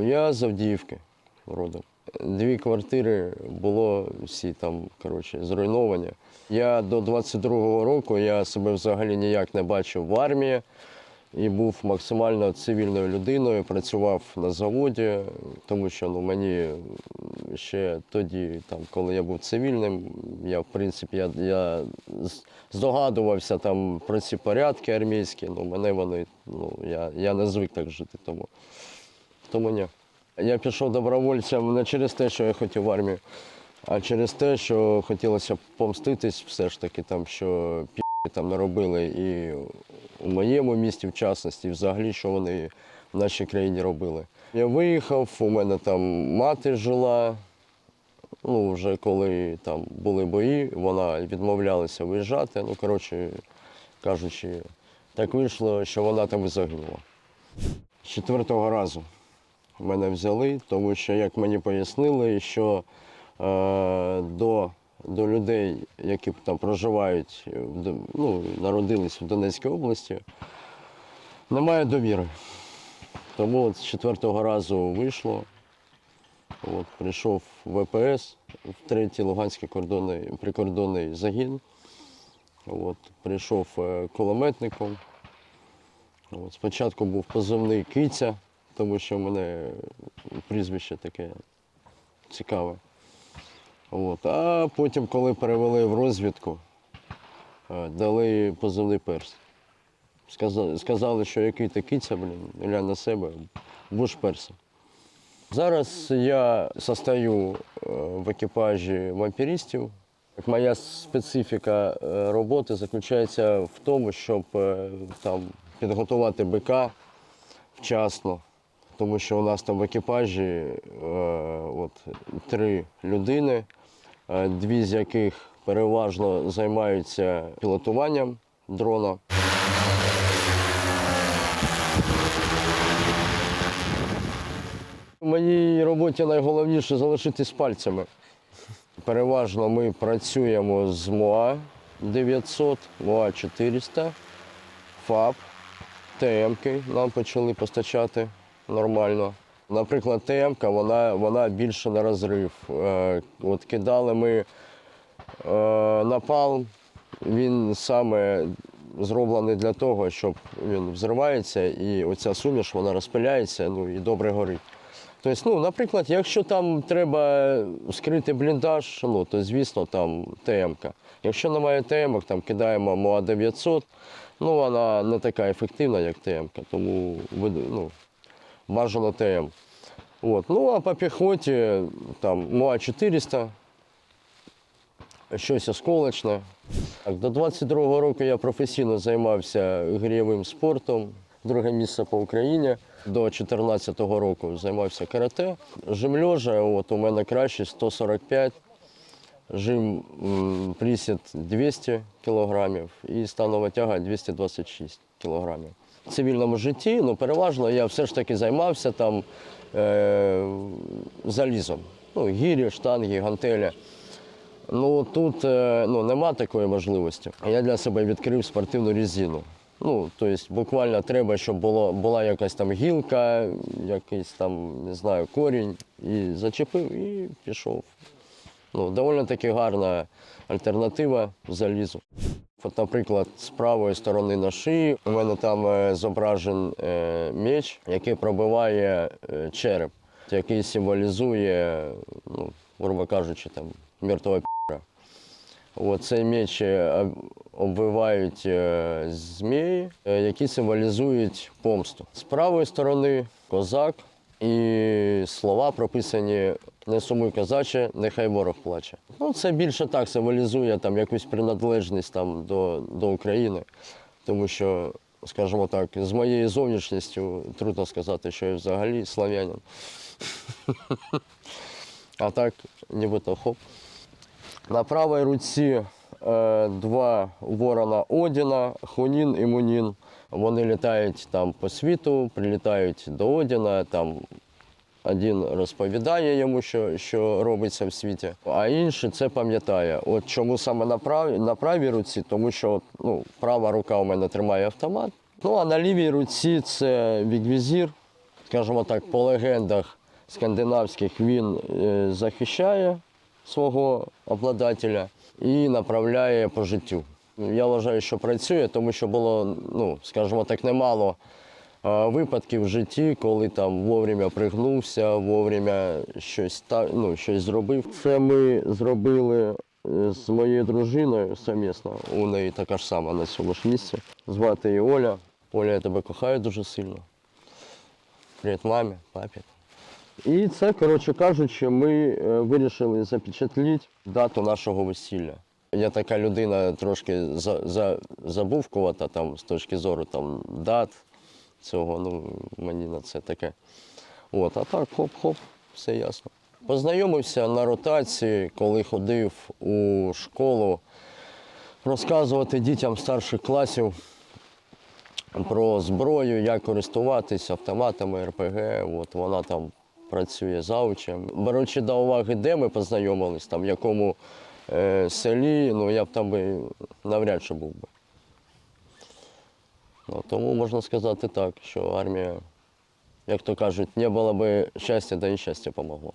Я з Авдіївки родом. Дві квартири було всі там коротше, зруйновані. Я до 22-го року я себе взагалі ніяк не бачив в армії і був максимально цивільною людиною, працював на заводі, тому що ну, мені ще тоді, там, коли я був цивільним, я в принципі я, я здогадувався там про ці порядки армійські, ну мене вони, ну, я, я не звик так жити, тому, тому ні. Я пішов добровольцем не через те, що я хотів в армію, а через те, що хотілося помститись все ж таки, там, що пі там наробили і у моєму місті, в частності, і взагалі, що вони в нашій країні робили. Я виїхав, у мене там мати жила. Ну, вже коли там були бої, вона відмовлялася виїжджати. Ну, коротше кажучи, так вийшло, що вона там і загинула. З четвертого разу мене взяли, тому що, як мені пояснили, що е, до, до людей, які там проживають, ну, народились в Донецькій області, немає довіри. Тому от з четвертого разу вийшло. От, прийшов ВПС в третій Луганський кордонний, прикордонний загін. От, прийшов е, кулеметником. От, спочатку був позивний киця, тому що в мене прізвище таке цікаве. От, а потім, коли перевели в розвідку, е, дали позивний перс. Сказали, сказали, що який ти киця, блін, глянь на себе, будеш персом. Зараз я состою е, в екіпажі вампіристів. Моя специфіка е, роботи заключається в тому, щоб там, підготувати бика вчасно, тому що у нас там в екіпажі е, от, три людини, е, дві з яких переважно займаються пілотуванням дрона. У моїй роботі найголовніше залишитись пальцями. Переважно ми працюємо з МОА 900, МОА 400, ФАП, ТМки нам почали постачати нормально. Наприклад, ТМка, вона, вона більше на розрив. Е, От кидали ми е, напалм, він саме зроблений для того, щоб він взривається і оця суміш вона розпиляється ну, і добре горить. Тобто, ну, наприклад, якщо там треба скрити бліндаж, ну, то звісно там ТМ-ка. Якщо немає ТМ, там кидаємо МОА 900, ну вона не така ефективна, як ТМ-ка, тому ну, бажано ТМ. От. Ну а по піхоті там МОА 400, щось осколочне. Так, до 22-го року я професійно займався гирьовим спортом, друге місце по Україні. До 14-го року займався карате. Жим льожа, от у мене краще 145, жим присід 200 кілограмів і станова тяга 226 кілограмів. Цивільному житті ну, переважно я все ж таки займався там е, залізом. Ну, гірі, штанги, гантеля. Ну тут е, ну, нема такої можливості. Я для себе відкрив спортивну резину. Ну, тобто буквально треба, щоб було, була якась там гілка, якийсь там, не знаю, корінь. І зачепив і пішов. Ну, доволі таки гарна альтернатива залізу. От, наприклад, з правої сторони на шиї у мене там е, зображен е, меч, який пробиває е, череп, який символізує, ну, грубо кажучи, там, мертвого пі***ра. Цей меч обвивають змії, які символізують помсту. З правої сторони козак і слова прописані не сумуй козаче, нехай ворог плаче. Ну, це більше так символізує там, якусь приналежність там, до, до України. Тому що, скажімо так, з моєю зовнішністю трудно сказати, що я взагалі слав'янин. А так, нібито хоп. На правій руці е, два ворона Одіна, Хунін і Мунін. Вони літають там по світу, прилітають до Одіна, там один розповідає йому, що, що робиться в світі, а інший це пам'ятає. От чому саме на правій, на правій руці, тому що ну, права рука у мене тримає автомат. Ну а на лівій руці це вігвізір, скажімо так, по легендах скандинавських він е, захищає свого обладателя і направляє по життю. Я вважаю, що працює, тому що було, ну, скажімо так, немало випадків в житті, коли там вовремя пригнувся, вовремя щось, ну, щось зробив. Це ми зробили е, з моєю дружиною совмісно. У неї така ж сама на цьому ж місці. Звати її Оля. Оля, я тебе кохаю дуже сильно. Привіт мамі, папі. І це, коротше кажучи, ми е, вирішили запечатліти дату нашого весілля. Я така людина трошки за, за, забувкувата там, з точки зору там, дат цього, ну, мені на це таке. От, а так, хоп-хоп, все ясно. Познайомився на ротації, коли ходив у школу розказувати дітям старших класів про зброю, як користуватись автоматами РПГ. От вона там працює заучем. Беручи до уваги, де ми познайомились, там якому е, селі, ну я б там би навряд чи був би. Ну, тому можна сказати так, що армія, як то кажуть, не було би щастя, да і щастя помогло.